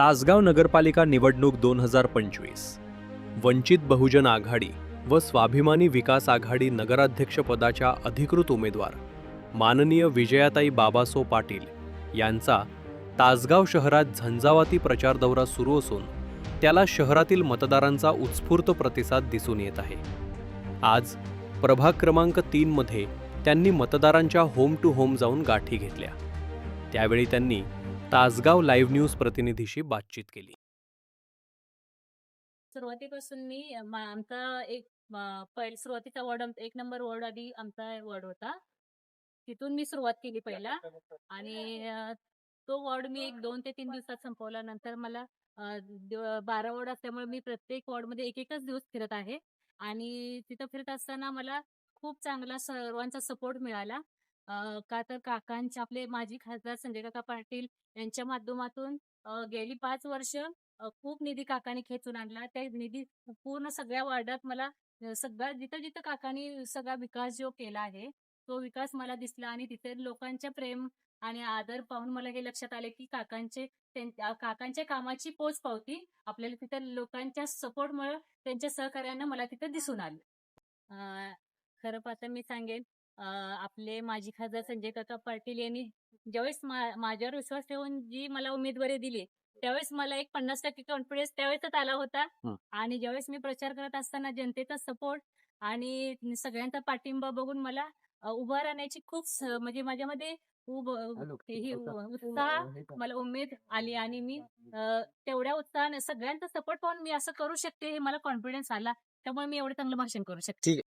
तासगाव नगरपालिका निवडणूक दोन हजार पंचवीस. वंचित बहुजन आघाडी व स्वाभिमानी विकास आघाडी नगराध्यक्षपदाच्या अधिकृत उमेदवार माननीय विजयाताई बाबासो पाटील यांचा तासगाव शहरात झंझावाती प्रचार दौरा सुरू असून त्याला शहरातील मतदारांचा उत्स्फूर्त प्रतिसाद दिसून येत आहे. आज प्रभाग क्रमांक तीनमध्ये त्यांनी मतदारांच्या होम टू होम जाऊन गाठी घेतल्या. त्यावेळी त्यांनी तासगाव लाईव्ह न्यूज प्रतिनिधीशी बातचीत केली. सुरुवातीपासून मी आमचा एक अ, सुरुवातीचा वॉर्ड एक नंबर वॉर्ड आधी आमचा वॉर्ड होता. तिथून मी सुरुवात केली पहिला आणि तो वॉर्ड मी एक दोन ते तीन दिवसात संपवला. नंतर मला बारा वॉर्ड असल्यामुळे मी प्रत्येक वॉर्डमध्ये एक एकच दिवस फिरत आहे. आणि तिथं फिरत असताना मला खूप चांगला सर्वांचा सपोर्ट मिळाला. अ, का तर काकांचे आपले माजी खासदार संजय काका पाटील यांच्या माध्यमातून अ, गेली पाच वर्ष अ, खूप निधी काकांनी खेचून आणला. त्या निधी पूर्ण सगळ्या वार्डात मला अ, जिथं जिथं काकांनी सगळा विकास जो केला आहे तो विकास मला दिसला आणि तिथे लोकांच्या प्रेम आणि आदर पाहून मला हे लक्षात आले की काकांचे त्यां- काकांच्या कामाची पोच पावती आपल्याला तिथे लोकांच्या सपोर्टमुळे त्यांच्या सहकार्यानं मला तिथे दिसून आलं. अ, खरं पाहता मी सांगेन आपले माजी खासदार संजय काका पाटील यांनी ज्यावेळेस माझ्यावर विश्वास ठेवून जी मला उमेदवारी दिली त्यावेळेस मला एक पन्नास टक्के कॉन्फिडन्स त्यावेळेसच आला होता. आणि ज्यावेळेस मी प्रचार करत असताना जनतेचा सपोर्ट आणि सगळ्यांचा पाठिंबा बघून मला उभं राहण्याची खूप म्हणजे माझ्यामध्ये ही उत्साह मला उमेद आली आणि मी तेवढ्या उत्साहाने सगळ्यांचा सपोर्ट पाहून मी असं करू शकते हे मला कॉन्फिडन्स आला. त्यामुळे मी एवढं चांगलं भाषण करू शकते.